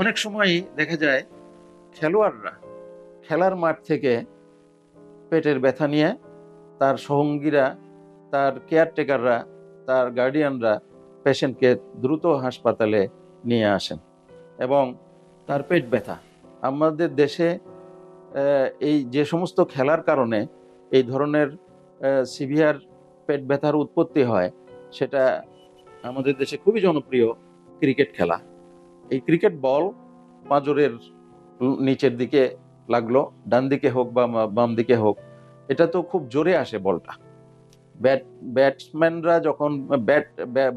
অনেক সময়ই দেখা যায় খেলোয়াড়রা খেলার মাঠ থেকে পেটের ব্যথা নিয়ে তার সহঙ্গীরা, তার কেয়ারটেকাররা, তার গার্ডিয়ানরা পেশেন্টকে দ্রুত হাসপাতালে নিয়ে আসেন এবং তার পেট ব্যথা। আমাদের দেশে এই যে সমস্ত খেলার কারণে এই ধরনের সিভিয়ার পেট ব্যথার উৎপত্তি হয় সেটা আমাদের দেশে খুবই জনপ্রিয় ক্রিকেট খেলা। এই ক্রিকেট বল পাঁজরের নিচের দিকে লাগল, ডান দিকে হোক বা বাম দিকে হোক, এটা তো খুব জোরে আসে বলটা। ব্যাট, ব্যাটসম্যানরা যখন ব্যাট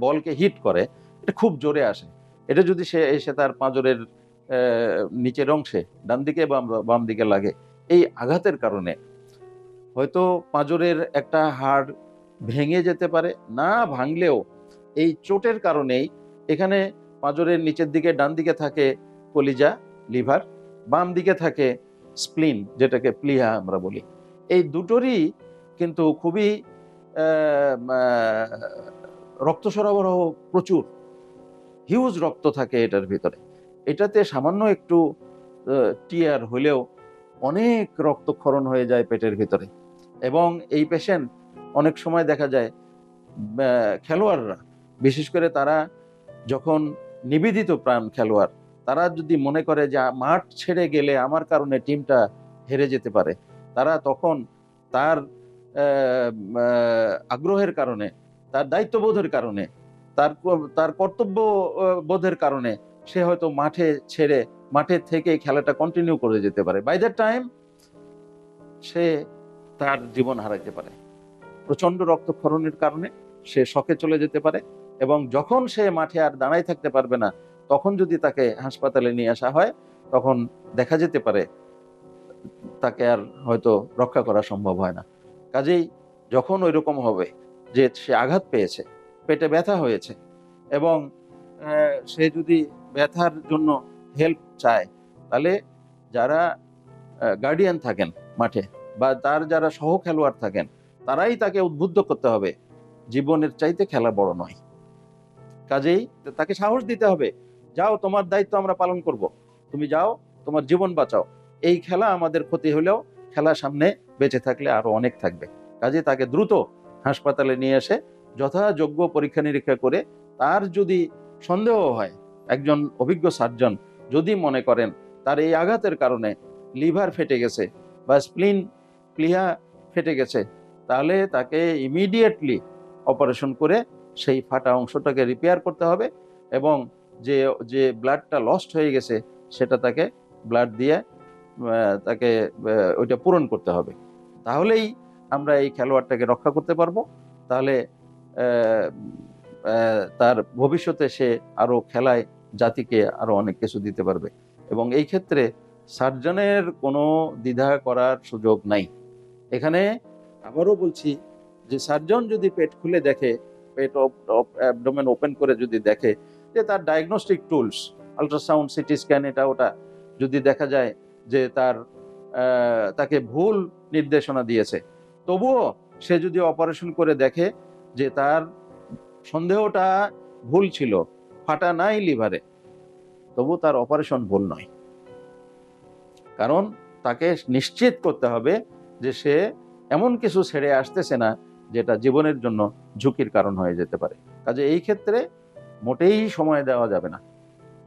বলকে হিট করে, এটা খুব জোরে আসে। এটা যদি সে, এসে তার পাঁজরের নিচের অংশে, ডান দিকে বা বাম দিকে লাগে, এই আঘাতের কারণে হয়তো পাঁজরের একটা হাড় ভেঙে যেতে পারে, না ভাঙলেও এই চোটের কারণেই এখানে পাঁজরের নিচের দিকে ডান দিকে থাকে কলিজা, লিভার, বাম দিকে থাকে স্প্লিন, যেটাকে প্লিহা আমরা বলি। এই দুটোরই কিন্তু খুবই রক্ত সরবরাহ প্রচুর। হিউজ রক্ত থাকে এটার ভিতরে। এটাতে সামান্য একটু টিয়ার হলেও অনেক রক্তক্ষরণ হয়ে যায় পেটের ভিতরে। এবং এই পেশেন্ট অনেক সময় দেখা যায় খেলোয়াড়রা, বিশেষ করে তারা যখন নিবেদিত প্রাণ খেলোয়াড়, তারা যদি মনে করে যে মাঠ ছেড়ে গেলে আমার কারণে টিমটা হেরে যেতে পারে, তারা তখন তার আগ্রহের কারণে, তার দায়িত্ববোধের কারণে, তার তার কর্তব্য বোধের কারণে সে হয়তো মাঠে ছেড়ে, মাঠে থেকে খেলাটা কন্টিনিউ করে যেতে পারে। বাই দ্য টাইম সে তার জীবন হারাইতে পারে। প্রচণ্ড রক্তক্ষরণের কারণে সে শখে চলে যেতে পারে এবং যখন সে মাঠে আর দাঁড়াই থাকতে পারবে না, তখন যদি তাকে হাসপাতালে নিয়ে আসা হয়, তখন দেখা যেতে পারে তাকে আর হয়তো রক্ষা করা সম্ভব হয় না। কাজেই যখন ওই রকম হবে যে সে আঘাত পেয়েছে, পেটে ব্যথা হয়েছে এবং সে যদি ব্যথার জন্য হেল্প চায়, তাহলে যারা গার্ডিয়ান থাকেন মাঠে বা তার যারা সহ খেলোয়াড় থাকেন তারাই তাকে উদ্বুদ্ধ করতে হবে। জীবনের চাইতে খেলা বড় নয়। কাজেই তাকে সাহস দিতে হবে। যাও, তোমার দায়িত্ব আমরা পালন করব। তুমি যাও, তোমার জীবন বাঁচাও। এই খেলা আমাদের ক্ষতি হলেও খেলা সামনে বেঁচে থাকলে আরও অনেক থাকবে। কাজে তাকে দ্রুত হাসপাতালে নিয়ে এসে যথাযোগ্য পরীক্ষা নিরীক্ষা করে তার যদি সন্দেহ হয়, একজন অভিজ্ঞ সার্জন যদি মনে করেন তার এই আঘাতের কারণে লিভার ফেটে গেছে বা স্প্লিন প্লিহা ফেটে গেছে তাহলে তাকে ইমিডিয়েটলি অপারেশন করে সেই ফাটা অংশটাকে রিপেয়ার করতে হবে এবং যে যে ব্লাডটা লস্ট হয়ে গেছে সেটা তাকে ব্লাড দিয়ে তাকে ওইটা পূরণ করতে হবে। তাহলেই আমরা এই খেলোয়াড়টাকে রক্ষা করতে পারব। তাহলে তার ভবিষ্যতে সে আরও খেলায় জাতিকে আরও অনেক কিছু দিতে পারবে এবং এই ক্ষেত্রে সার্জনের কোনো দ্বিধা করার সুযোগ নাই। এখানে আবারও বলছি যে সার্জন যদি পেট খুলে দেখে, পেট অ্যাবডোমেন ওপেন করে যদি দেখে, যে তার diagnostic tools ultrasound CT scan এটা ওটা যদি দেখা যায় যে তার তাকে ভুল নির্দেশনা দিয়েছে, তবুও সে যদি অপারেশন করে দেখে যে তার সন্দেহটা ভুল ছিল, ফাটা নাই লিভারে তবু তার অপারেশন ভুল নয়। কারণ তাকে নিশ্চিত করতে হবে যে সে এমন কিছু ছেড়ে আসতেছে না যেটা জীবনের জন্য ঝুঁকির কারণ হয়ে যেতে পারে। কাজে এই ক্ষেত্রে মোটেই সময় দেওয়া যাবে না।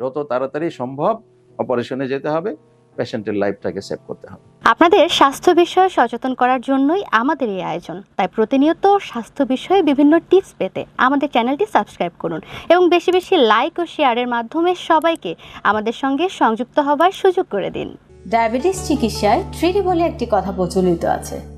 যত তাড়াতাড়ি সম্ভব অপারেশনে যেতে হবে পেশেন্টের লাইফটাকে সেভ করতে হবে। আপনাদের স্বাস্থ্য বিষয়ে সচেতন করার জন্যই আমাদের এই আয়োজন। তাই প্রতিনিয়ত স্বাস্থ্য বিষয়ে বিভিন্ন টিপস পেতে আমাদের চ্যানেলটি সাবস্ক্রাইব করুন এবং বেশি বেশি লাইক ও শেয়ারের মাধ্যমে সবাইকে আমাদের সঙ্গে সংযুক্ত হবার সুযোগ করে দিন। ডায়াবেটিস চিকিৎসায় থ্রিডি বলে একটি কথা প্রচলিত আছে।